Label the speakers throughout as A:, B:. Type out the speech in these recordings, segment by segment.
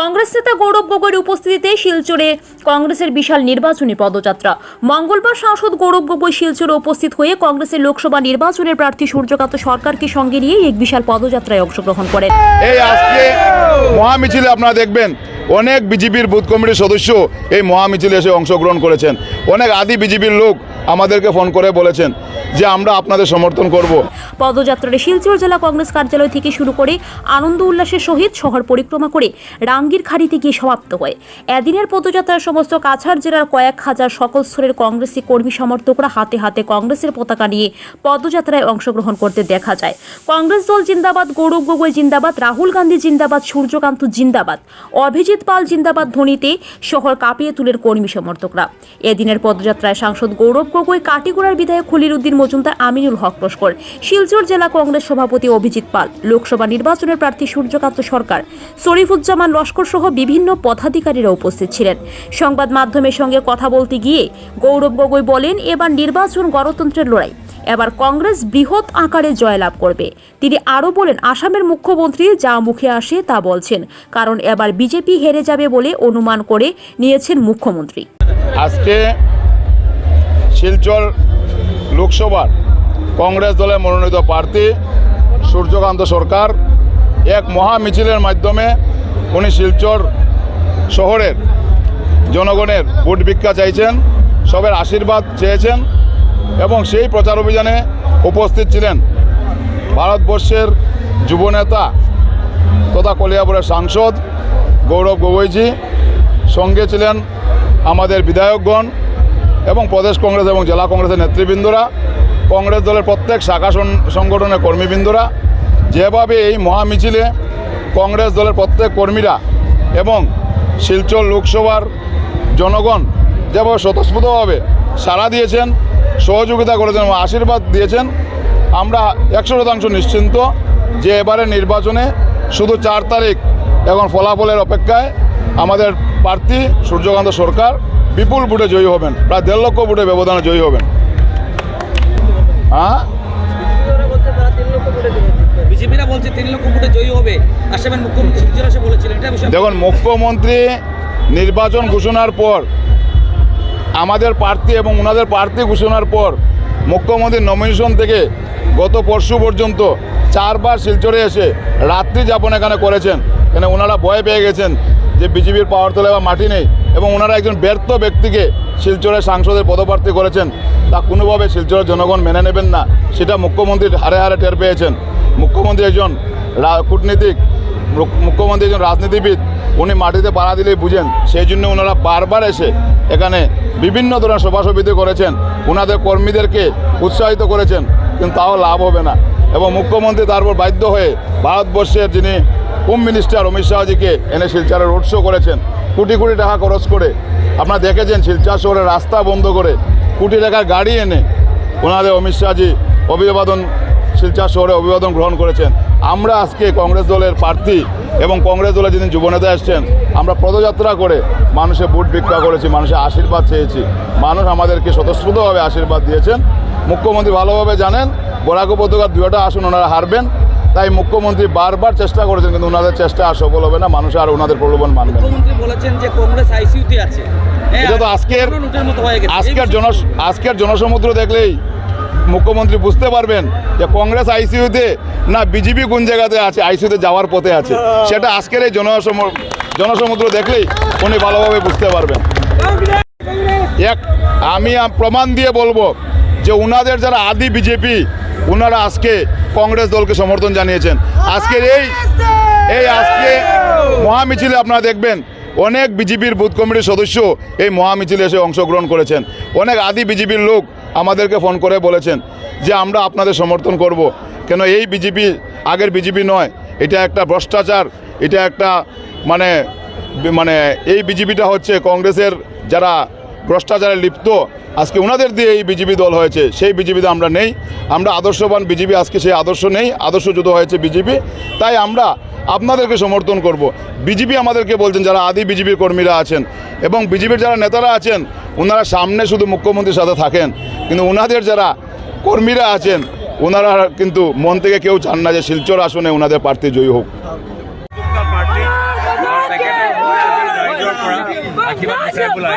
A: কংগ্রেস নেতা গৌরব গগৈর উপস্থিতিতে শিলচরে কংগ্রেসের বিশাল নির্বাচনী পদযাত্রা। মঙ্গলবার সাংসদ গৌরব গগৈ শিলচরে উপস্থিত হয়ে কংগ্রেসের লোকসভা নির্বাচনের প্রার্থী সূর্যকান্ত সরকারকে সঙ্গে নিয়ে এক বিশাল পদযাত্রায় অংশগ্রহণ করেন।
B: এই আজকে মহামিছিলে আপনারা দেখবেন, অনেক বিজেপির বুথ কমিটির সদস্য এই মহামিছিলে এসে অংশগ্রহণ করেছেন। অনেক আদি বিজেপির লোক আমাদেরকে ফোন করে বলেছেন যে আমরা আপনাদের সমর্থন করব।
A: পদযাত্রাটি শিলচর জেলা কংগ্রেস কার্যালয় থেকে শুরু করে আনন্দ উল্লাসের সহিত শহর পরিক্রমা করে রাঙ্গির খাড়িতে গিয়ে সমাপ্ত হয়। এদিনের পদযাত্রার সমস্ত কাছাড় জেলার কয়েক হাজার সকল স্তরের কংগ্রেসি কর্মী সমর্থকরা হাতে হাতে কংগ্রেসের পতাকা নিয়ে পদযাত্রায় অংশগ্রহণ করতে দেখা যায়। কংগ্রেস দল জিন্দাবাদ, গৌরব গগৈ জিন্দাবাদ, রাহুল গান্ধী জিন্দাবাদ, সূর্যকান্ত জিন্দাবাদ, অভিজিৎ পাল জিন্দাবাদ ধ্বনিতে শহর কাঁপিয়ে তুলের কর্মী সমর্থকরা। এদিনের পদযাত্রায় সাংসদ গৌরব গগৈ কাটিগড়ার বিধায়ক খলিল উদ্দিন মজুমদার আমিনুল হক লস্কর। শিলচর জেলা কংগ্রেস সভাপতি অভিজিৎ পাল, লোকসভা নির্বাচনের প্রার্থী সূর্যকান্ত সরকার, শরীফুজ্জামান লস্কর সহ বিভিন্ন পদাধিকারীরা উপস্থিত ছিলেন। সংবাদ মাধ্যমের সঙ্গে কথা বলতে গিয়ে গৌরব গগৈ বলেন, এবার নির্বাচন গণতন্ত্রের লড়াই। এবার কংগ্রেস বৃহৎ আকারে জয়লাভ করবে। তিনি আরও বলেন, আসামের মুখ্যমন্ত্রী যা মুখে আসে তা বলছেন, কারণ এবার বিজেপি হেরে যাবে বলে অনুমান করে নিয়েছেন মুখ্যমন্ত্রী।
B: আজকে শিলচর লোকসভার কংগ্রেস দলের মনোনীত প্রার্থী সূর্যকান্ত সরকার এক মহা মিছিলের মাধ্যমে উনি শিলচর শহরের জনগণের ভোট ভিক্ষা চাইছেন, সবের আশীর্বাদ চেয়েছেন এবং সেই প্রচার অভিযানে উপস্থিত ছিলেন ভারতবর্ষের যুবনেতা তথা কলিয়াপুরের সাংসদ গৌরব গগৈজি, সঙ্গে ছিলেন আমাদের বিধায়কগণ এবং প্রদেশ কংগ্রেস এবং জেলা কংগ্রেসের নেতৃবৃন্দরা, কংগ্রেস দলের প্রত্যেক শাখা সংগঠনের কর্মীবৃন্দরা, যেভাবে এই মহামিছিলে কংগ্রেস দলের প্রত্যেক কর্মীরা এবং শিলচর লোকসভার জনগণ যেভাবে স্বতঃস্ফূর্তভাবে সাড়া দিয়েছেন, সহযোগিতা করেছেন এবং আশীর্বাদ দিয়েছেন, আমরা একশো শতাংশ নিশ্চিন্ত যে এবারে নির্বাচনে শুধু চার তারিখ এখন ফলাফলের অপেক্ষায় আমাদের প্রার্থী সূর্যকান্ত সরকার বিপুল ভোটে জয়ী হবেন প্রায় দেড় লক্ষ ভোটে ব্যবধানে জয়ী হবেন। হ্যাঁ? দেখুন মুখ্যমন্ত্রী নির্বাচন ঘোষণার পর আমাদের প্রার্থী এবং ওনাদের প্রার্থী ঘোষণার পর মুখ্যমন্ত্রীর নমিনেশন থেকে গত পরশু পর্যন্ত চারবার শিলচরে এসে রাত্রি যাপন এখানে করেছেন। কেন ওনারা ভয় পেয়ে গেছেন। যে বিজেপির পাওয়ার তোলে বা মাটি নেই এবং ওনারা একজন ব্যর্থ ব্যক্তিকে শিলচরের সাংসদের পদপ্রার্থী করেছেন, তা কোনোভাবে শিলচরের জনগণ মেনে নেবেন না, সেটা মুখ্যমন্ত্রী হারে হারে টের পেয়েছেন। মুখ্যমন্ত্রী একজন কূটনীতিক, মুখ- মুখ্যমন্ত্রী একজন রাজনীতিবিদ, উনি মাটিতে পাড়া দিলেই বুঝেন, সেই জন্য ওনারা বারবার এসে এখানে বিভিন্ন ধরনের সভাসমিতি করেছেন ওনাদের কর্মীদেরকে উৎসাহিত করেছেন, কিন্তু তাও লাভ হবে না। এবং মুখ্যমন্ত্রী তারপর বাধ্য হয়ে ভারতবর্ষের যিনি হোম মিনিস্টার অমিত শাহজিকে এনে শিলচরে রোড শো করেছেন। কোটি কোটি টাকা খরচ করে। আপনারা দেখেছেন শিলচর শহরের রাস্তা বন্ধ করে কোটি টাকার গাড়ি এনে ওনাদের অমিত শাহজি অভিবাদন, শিলচর শহরে অভিবাদন গ্রহণ করেছেন। আমরা আজকে কংগ্রেস দলের প্রার্থী এবং কংগ্রেস দলের যিনি যুবনেতা এসছেন, আমরা পদযাত্রা করে মানুষের ভোট ভিক্ষা করেছি, মানুষের আশীর্বাদ চেয়েছি। মানুষ আমাদেরকে স্বতঃস্ফূর্তভাবে আশীর্বাদ দিয়েছেন। মুখ্যমন্ত্রী ভালোভাবে জানেন, বরাক উপত্যকার দুটা আসন, ওনারা হারবেন। তাই মুখ্যমন্ত্রী বারবার চেষ্টা করেছেন কিন্তু ওনাদের চেষ্টা সফল হবে না। মানুষ আর ওনাদের প্রলোভন মানবে
C: মুখ্যমন্ত্রী বলেছেন যে কংগ্রেস আছে। হ্যাঁ,
B: এটা তো আজকের আজকের জন আজকের জনসমুদ্র দেখলেই মুখ্যমন্ত্রী বুঝতে পারবেন যে কংগ্রেস আইসিইউতে না বিজেপি কোন জায়গাতে আছে আইসিইউতে যাওয়ার পথে আছে। সেটা আজকের এই জনসম জনসমুদ্র দেখলেই উনি ভালোভাবে বুঝতে পারবেন। এক আমি প্রমাণ দিয়ে বলব যে উনাদের যারা আদি বিজেপি ওনারা আজকে কংগ্রেস দলকে সমর্থন জানিয়েছেন। আজকের এই এই আজকে মহামিছিলে আপনারা দেখবেন, অনেক বিজেপির বুথ কমিটির সদস্য এই মহামিছিলে এসে অংশগ্রহণ করেছেন। অনেক আদি বিজেপির লোক আমাদেরকে ফোন করে বলেছেন যে আমরা আপনাদের সমর্থন করব। কেন এই বিজেপি আগের বিজেপি নয়, এটা একটা ভ্রষ্টাচার, এটা একটা মানে মানে এই বিজেপিটা হচ্ছে কংগ্রেসের যারা ভ্রষ্টাচারে লিপ্ত। আজকে ওনাদের দিয়ে এই বিজেপি দল হয়েছে, সেই বিজেপিতে আমরা নেই। আমরা আদর্শবান বিজেপি, আজকে সেই আদর্শ নেই। আদর্শযুত হয়েছে বিজেপি। তাই আমরা আপনাদেরকে সমর্থন করব। বিজেপি আমাদেরকে বলছেন, যারা আদি বিজেপির কর্মীরা আছেন এবং বিজেপির যারা নেতারা আছেন ওনারা সামনে শুধু মুখ্যমন্ত্রীর সাথে থাকেন। কিন্তু ওনাদের যারা কর্মীরা আছেন ওনারা কিন্তু মন থেকে কেউ চান না যে শিলচর আসনে ওনাদের প্রার্থী জয়ী হোক।
D: পেলাই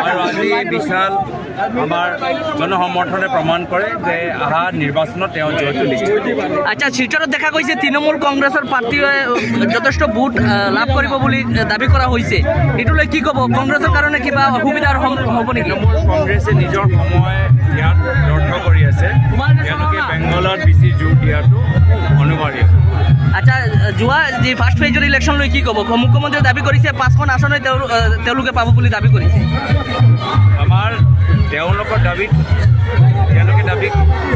D: আৰু আজি বিশাল আমাৰ জনসমৰ্থনে প্ৰমাণ কৰে যে অহা নিৰ্বাচনত তেওঁ জয়টো নিশ্চিত
C: আচ্ছা শিলচৰত দেখা গৈছে তৃণমূল কংগ্ৰেছৰ প্ৰাৰ্থীয়ে যথেষ্ট ভোট লাভ কৰিব বুলি দাবি কৰা হৈছে এইটোলৈ কি ক'ব কংগ্ৰেছৰ কাৰণে কিবা অসুবিধাৰ হ'ব নেকি
D: তৃণমূল কংগ্ৰেছে নিজৰ সময় দিয়াত ব্যৰ্থ কৰি আছে তেওঁলোকে বেংগলত বেছি জোৰ দিয়াটো
C: আচ্ছা যোৱা যি ফাৰ্ষ্ট ফেজৰ ইলেকশ্যন লৈ কি ক'ব? মুখ্যমন্ত্ৰীয়ে দাবি কৰিছে পাঁচখন আসনে তেওঁলোকে পাব বুলি দাবি কৰিছে।
D: আমাৰ তেওঁলোকৰ দাবীত, তেওঁলোকে দাবি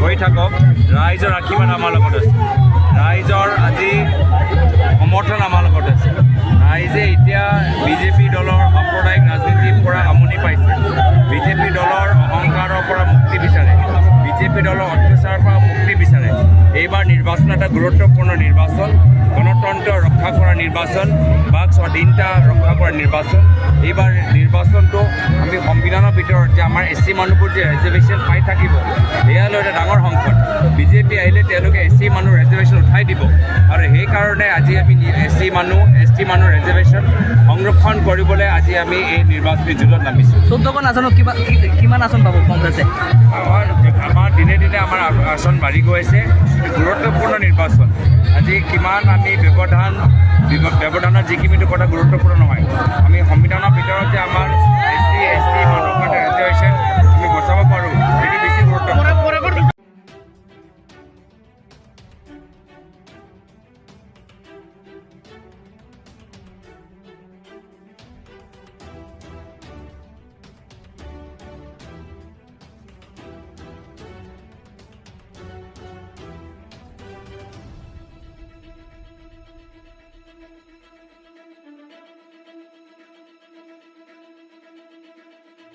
D: কৰি থাকক, ৰাইজৰ আশীৰ্বাদ আমাৰ লগত আছে। ৰাইজৰ আজি সমৰ্থন আমাৰ লগত আছে। ৰাইজে এতিয়া বিজেপি দলৰ সাম্প্ৰদায়িক ৰাজনীতিৰ পৰা আমনি পাইছে। বিজেপি দলৰ অহংকাৰৰ পৰা মুক্তি বিচাৰে বিজেপি দলৰ অত্যাচাৰৰ পৰা মুক্তি বিচাৰে। এইবাৰ নিৰ্বাচন এটা গুৰুত্বপূৰ্ণ নিৰ্বাচন। গণতন্ত্ৰ ৰক্ষা কৰা নিৰ্বাচন, বাক স্বাধীনতা ৰক্ষা কৰা নিৰ্বাচন। এইবাৰ নিৰ্বাচনটো যে আমাৰ এছ চি মানুহবোৰ যে ৰিজাৰ্ভেশ্যন পাই থাকিব এয়ালৈ এটা ডাঙৰ সংকট। বিজেপি আহিলে তেওঁলোকে এছ চি মানুহ ৰিজাৰ্ভেশ্যন উঠাই দিব। আৰু সেইকাৰণে আজি আমি এছ চি মানুহ এছ টি মানুহ ৰিজাৰ্ভেশ্যন সংৰক্ষণ কৰিবলৈ আজি আমি এই নিৰ্বাচনী যুঁজত নামিছোঁ।
C: চৈধ্যখন আসনত কিবা কিমান আসন পাব কংগ্ৰেছে?
D: আমাৰ আমাৰ দিনে দিনে আমাৰ আসন বাঢ়ি গৈ আছে। গুৰুত্বপূৰ্ণ নিৰ্বাচন। আজি কিমান আমি ব্যৱধান ব্যৱধানৰ যিখিনিটো কথা গুৰুত্বপূৰ্ণ নহয়। আমি সংবিধানৰ ভিতৰত যে আমাৰ এছ চি এছ টি মানুহৰ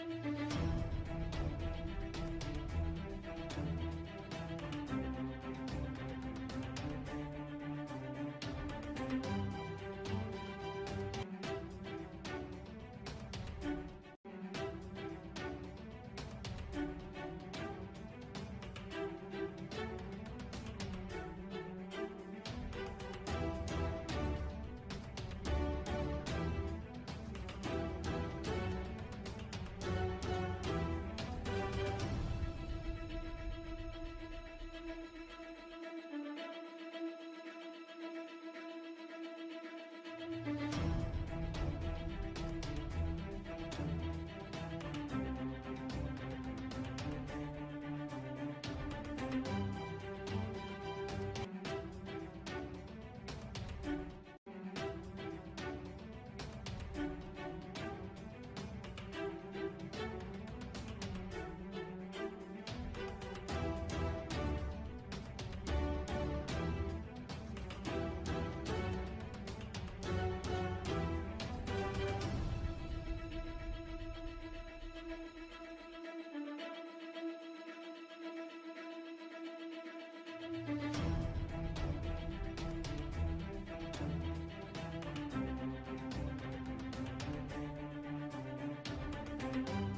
D: thank you thank you